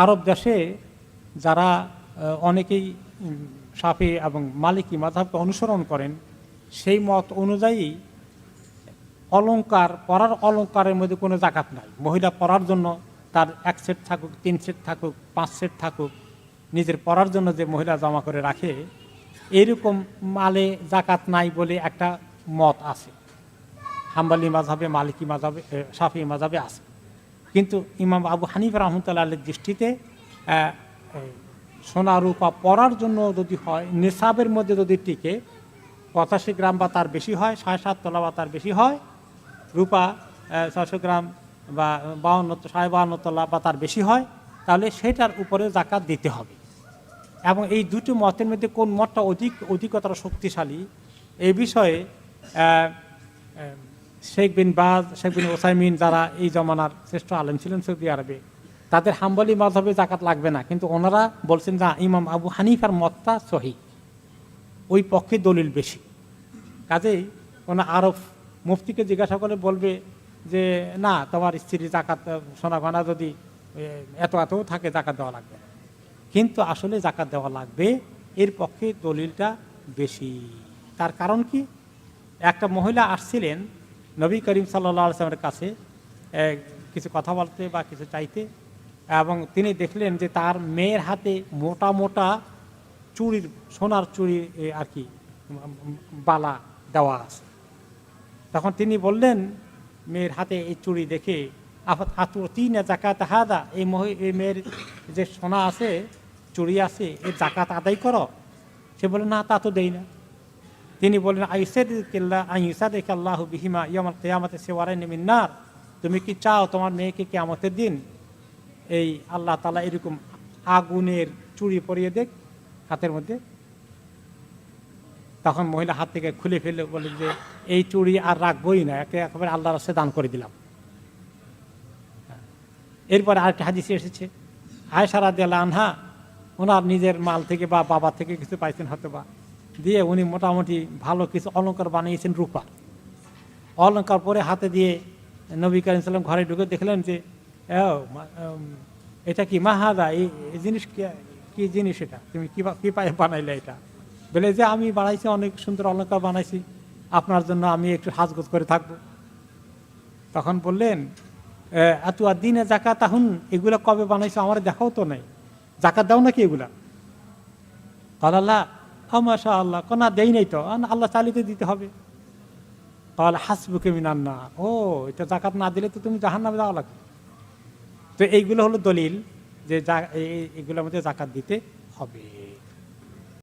আরব দেশে যারা অনেকেই সাফি এবং মালিকী মাধাবকে অনুসরণ করেন, সেই মত অনুযায়ী অলংকার, পরার অলংকারের মধ্যে কোনো জাকাত নাই। মহিলা পরার জন্য তার এক সেট থাকুক, তিন সেট থাকুক, পাঁচ সেট থাকুক, নিজের পরার জন্য যে মহিলা জমা করে রাখে, এরকম মালে জাকাত নাই বলে একটা মত আছে। হাম্বালি মাঝাবে মালিকি মাঝাবে শাফি মাঝাবে আছে। কিন্তু ইমাম আবু হানিফ রহমতুল্লাহ দৃষ্টিতে সোনা রূপা পরার জন্য যদি হয় নেশাবের মধ্যে যদি টিকে, পঁচাশি গ্রাম বা তার বেশি হয়, সাড়ে সাত তলা বা তার বেশি হয়, রূপা ছশো গ্রাম বা বাউন্ন, সাড়ে বাউন্ন তলা বা তার বেশি হয়, তাহলে সেটার উপরে জাকাত দিতে হবে। এবং এই দুটি মতের মধ্যে কোন মতটা অধিক, অধিকতর শক্তিশালী, এ বিষয়ে শেখ বিন বাজ, শেখ বিন ওসাইমিন যারা এই জমানার শ্রেষ্ঠ আলেম ছিলেন সৌদি আরবে, তাদের হাম্বলি মাধবে জাকাত লাগবে না। কিন্তু ওনারা বলছেন যে, ইমাম আবু হানিফার মতটা সহি, ওই পক্ষে দলিল বেশি। কাজেই কোনো আরব মুফতিকে জিজ্ঞাসা করে বলবে যে, না, তোমার স্ত্রী জাকাত সোনা গয়না যদি এত এত থাকে জাকাত দেওয়া লাগবে কিন্তু আসলে জাকাত দেওয়া লাগবে, এর পক্ষে দলিলটা বেশি। তার কারণ কি? একটা মহিলা আসছিলেন নবী করিম সাল্লা সাল্লামের কাছে কিছু কথা বলতে বা কিছু চাইতে, এবং তিনি দেখলেন যে তার মেয়ের হাতে মোটা মোটা চুরির সোনার চুরি আর কি বালা দেওয়া আছে। তখন তিনি বললেন, মেয়ের হাতে এই চুড়ি দেখে তিন জাকাত হাদা, এই মহি, এই মেয়ের যে সোনা আছে, চুড়ি আছে এই জাকাত আদায় করো? সে বলে না, তা তো দেই না। তিনি বললেন আইসাদ কিল্লা আইসাদ আল্লাহ বিহিমা ইয়ামাল কেয়ামতে সেওয়ারাই মিন্নার। তুমি কি চাও তোমার মেয়েকে কেয়ামতের দিন এই আল্লাহ তালা এরকম আগুনের চুড়ি পরিয়ে দেখ হাতের মধ্যে? তখন মহিলা হাত থেকে খুলে ফেলে বলে যে, এই চুড়ি আর রাখবই না, একে একেবারে আল্লাহর রাস্তায় দান করে দিলাম। এরপরে আরেকটা হাদিসে এসেছে আয়সারা দিয়াল আনহা, ওনার নিজের মাল থেকে বা বাবা থেকে কিছু পাইছেন হয়তো বা দিয়ে উনি মোটামুটি ভালো কিছু অলংকার বানিয়েছেন রূপা। অলঙ্কার পরে হাতে দিয়ে নবী করিম সাল্লাম ঘরে ঢুকে দেখলেন যে "ও, এটা কি মাহাদা? এই জিনিস কি- জিনিস এটা? তুমি কি কি পায়ে বানাইলে এটা? বলে যে আমি বানাইছি অনেক সুন্দর অলঙ্কার বানাইছি। আপনার জন্য আমি একটু সাজগোজ করে থাকব। তখন বললেন এত আর দিনে জাকাত আহুন এগুলা কবে বানাইছো? আমার দেখাও তো নাই। জাকাত দাও নাকি এগুলা? কাল আল্লাহ মাশা আল্লাহ কোনা দেই নাই তো আল্লাহ চালিতে দিতে হবে। তাহলে হাসবুকে মিনান না ও, এটা জাকাত না দিলে তো তুমি জাহান নামে যাওয়া লাগবে। তো এইগুলো হলো দলিল যে এগুলোর মধ্যে জাকাত দিতে হবে।